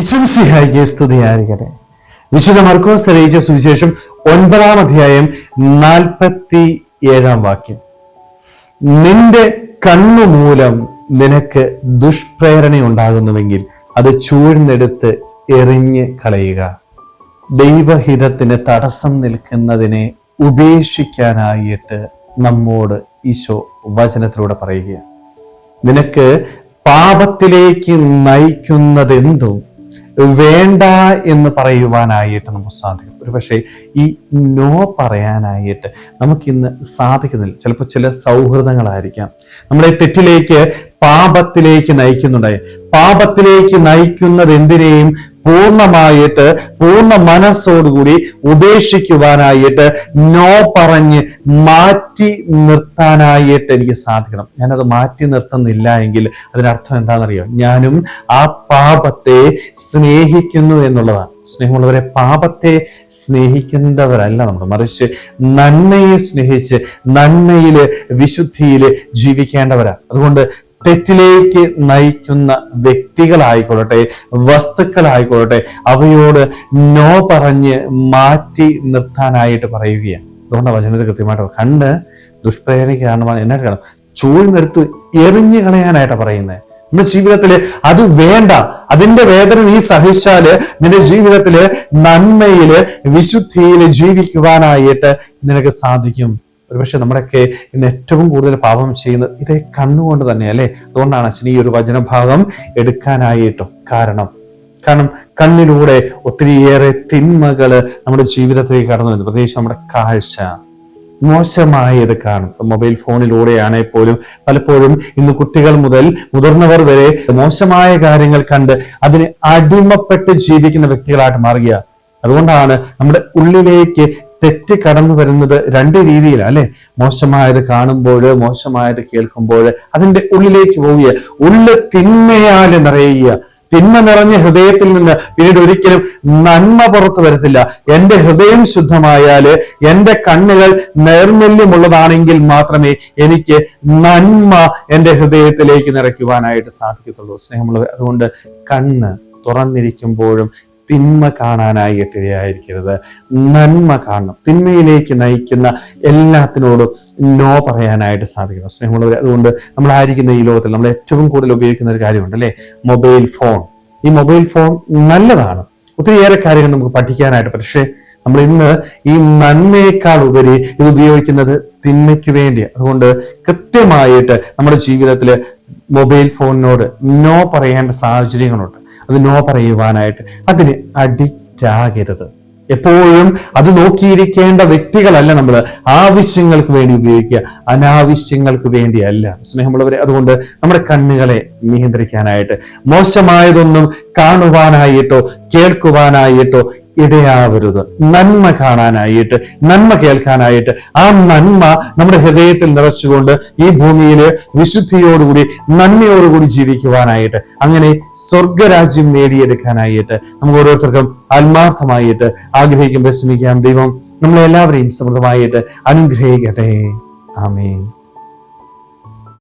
വിശംസിഹായിക്ക് സ്തുതിയായിരിക്കട്ടെ. വിശുദ്ധ മർക്കോസ് അറിയിച്ച സുവിശേഷം ഒൻപതാം അധ്യായം നാൽപ്പത്തി ഏഴാം വാക്യം. നിന്റെ കണ്ണു മൂലം നിനക്ക് ദുഷ്പ്രേരണ ഉണ്ടാകുന്നുവെങ്കിൽ അത് ചൂഴ്ന്നെടുത്ത് എറിഞ്ഞ് കളയുക. ദൈവഹിതത്തിന് തടസ്സം നിൽക്കുന്നതിനെ ഉപേക്ഷിക്കാനായിട്ട് നമ്മോട് ഈശോ വചനത്തിലൂടെ പറയുകയാണ്. നിനക്ക് പാപത്തിലേക്ക് നയിക്കുന്നതെന്തും വേണ്ട എന്ന് പറയുവാനായിട്ട് നമുക്ക് സാധിക്കും. ഒരു പക്ഷേ ഈ നോ പറയാനായിട്ട് നമുക്കിന്ന് സാധിക്കുന്നില്ല. ചിലപ്പോൾ ചില സൗഹൃദങ്ങളായിരിക്കാം. നമ്മുടെ തെറ്റിലേക്ക് പാപത്തിലേക്ക് നയിക്കുന്നുണ്ടായി. പാപത്തിലേക്ക് നയിക്കുന്നത് എന്തിനേയും പൂർണമായിട്ട് പൂർണ മനസ്സോടുകൂടി ഉപേക്ഷിക്കുവാനായിട്ട് നോ പറഞ്ഞ് മാറ്റി നിർത്താനായിട്ട് എനിക്ക് സാധിക്കണം. ഞാനത് മാറ്റി നിർത്തുന്നില്ല എങ്കിൽ അതിനർത്ഥം എന്താണെന്നറിയോ? ഞാനും ആ പാപത്തെ സ്നേഹിക്കുന്നു എന്നുള്ളതാണ്. സ്നേഹമുള്ളവരെ പാപത്തെ സ്നേഹിക്കുന്നവരല്ല നമ്മൾ. മറിച്ച് നന്മയെ സ്നേഹിച്ച് നന്മയിൽ വിശുദ്ധിയിൽ ജീവിക്കേണ്ടവരാണ് അതുകൊണ്ട് തെറ്റിലേക്ക് നയിക്കുന്ന വ്യക്തികളായിക്കൊള്ളട്ടെ വസ്തുക്കളായിക്കൊള്ളട്ടെ അവയോട് നോ പറഞ്ഞ് മാറ്റി നിർത്താനായിട്ട് പറയുകയാണ്. അതുകൊണ്ട് വചനത്തിൽ കൃത്യമായിട്ട് കണ്ട് ദുഷ്പ്രേരണയ്ക്ക് കാരണമാണ്. എന്നായിട്ട് കാണും ചൂഴ്ന്നെടുത്ത് എറിഞ്ഞു കളയാനായിട്ടാണ് പറയുന്നത്. നമ്മുടെ ജീവിതത്തിൽ അത് വേണ്ട. അതിന്റെ വേദന നീ സഹിച്ചാൽ നിന്റെ ജീവിതത്തിൽ നന്മയിൽ വിശുദ്ധിയിൽ ജീവിക്കുവാനായിട്ട് നിനക്ക് സാധിക്കും. ഒരുപക്ഷെ നമ്മുടെയൊക്കെ ഇന്ന് ഏറ്റവും കൂടുതൽ പാപം ചെയ്യുന്നത് ഇതേ കണ്ണുകൊണ്ട് തന്നെ അല്ലെ അതുകൊണ്ടാണ് അച്ഛൻ ഈ ഒരു വചനഭാഗം എടുക്കാനായിട്ടും കാരണം. കാരണം കണ്ണിലൂടെ ഒത്തിരിയേറെ തിന്മകൾ നമ്മുടെ ജീവിതത്തിലേക്ക് കടന്നു വരുന്നു. പ്രത്യേകിച്ച് നമ്മുടെ കാഴ്ച. മോശമായത് കാണും. മൊബൈൽ ഫോണിലൂടെയാണെ പോലും പലപ്പോഴും ഇന്ന് കുട്ടികൾ മുതൽ മുതിർന്നവർ വരെ മോശമായ കാര്യങ്ങൾ കണ്ട് അതിന് അടിമപ്പെട്ട് ജീവിക്കുന്ന വ്യക്തികളായിട്ട് മാറുക അതുകൊണ്ടാണ് നമ്മുടെ ഉള്ളിലേക്ക് തെറ്റ് കടന്നു വരുന്നത് രണ്ട് രീതിയിലാണ് അല്ലെ? മോശമായത് കാണുമ്പോൾ മോശമായത് കേൾക്കുമ്പോൾ അതിന്റെ ഉള്ളിലേക്ക് പോവുക ഉള്ള തിന്മയാൽ നിറയുക തിന്മ നിറഞ്ഞ ഹൃദയത്തിൽ നിന്ന് പിന്നീട് ഒരിക്കലും നന്മ പുറത്തു വരത്തില്ല. എന്റെ ഹൃദയം ശുദ്ധമായാൽ എന്റെ കണ്ണുകൾ നൈർമല്യമുള്ളതാണെങ്കിൽ മാത്രമേ എനിക്ക് നന്മ എന്റെ ഹൃദയത്തിലേക്ക് നിറയ്ക്കുവാനായിട്ട് സാധിക്കത്തുള്ളൂ. സ്നേഹമുള്ളവർ അതുകൊണ്ട് കണ്ണ് തുറന്നിരിക്കുമ്പോഴും തിന്മ കാണാനായിട്ട് ഇടയായിരിക്കരുത് നന്മ കാണണം. തിന്മയിലേക്ക് നയിക്കുന്ന എല്ലാത്തിനോടും നോ പറയാനായിട്ട് സാധിക്കണം സ്നേഹമുള്ളവർ അതുകൊണ്ട് നമ്മൾ ആയിരിക്കുന്ന ഈ ലോകത്തിൽ നമ്മൾ ഏറ്റവും കൂടുതൽ ഉപയോഗിക്കുന്ന ഒരു കാര്യമുണ്ട് അല്ലേ? Mobile phone. ഈ മൊബൈൽ ഫോൺ നല്ലതാണ്. ഒത്തിരിയേറെ കാര്യങ്ങൾ നമുക്ക് പഠിക്കാനായിട്ട് പക്ഷേ നമ്മൾ ഇന്ന് ഈ നന്മയേക്കാൾ ഉപരി ഇത് ഉപയോഗിക്കുന്നത് തിന്മയ്ക്ക് വേണ്ടി അതുകൊണ്ട് കൃത്യമായിട്ട് നമ്മുടെ ജീവിതത്തിൽ മൊബൈൽ ഫോണിനോട് നോ പറയേണ്ട സാഹചര്യങ്ങളുണ്ട്. അത് നോ പറയുവാനായിട്ട്. അതിന് അഡിക്റ്റ് ആകരുത് എപ്പോഴും അത് നോക്കിയിരിക്കേണ്ട വ്യക്തികളല്ല നമ്മൾ ആവശ്യങ്ങൾക്ക് വേണ്ടി ഉപയോഗിക്കുക. അനാവശ്യങ്ങൾക്ക് വേണ്ടിയല്ല. സ്നേഹമുള്ളവരെ അതുകൊണ്ട് നമ്മുടെ കണ്ണുകളെ നിയന്ത്രിക്കാനായിട്ട് മോശമായതൊന്നും കാണുവാനായിട്ടോ കേൾക്കുവാനായിട്ടോ ഇടയാവരുത്. നന്മ കാണാനായിട്ട് നന്മ കേൾക്കാനായിട്ട്. ആ നന്മ നമ്മുടെ ഹൃദയത്തിൽ നിറച്ചുകൊണ്ട് ഈ ഭൂമിയിൽ വിശുദ്ധിയോടുകൂടി നന്മയോടുകൂടി ജീവിക്കുവാനായിട്ട് അങ്ങനെ സ്വർഗരാജ്യം നേടിയെടുക്കാനായിട്ട് നമുക്ക് ഓരോരുത്തർക്കും ആത്മാർത്ഥമായിട്ട് ആഗ്രഹിക്കുമ്പോൾ ശ്രമിക്കാം. ദൈവം നമ്മളെല്ലാവരെയും സമൃദ്ധമായിട്ട് അനുഗ്രഹിക്കട്ടെ. ആമേൻ.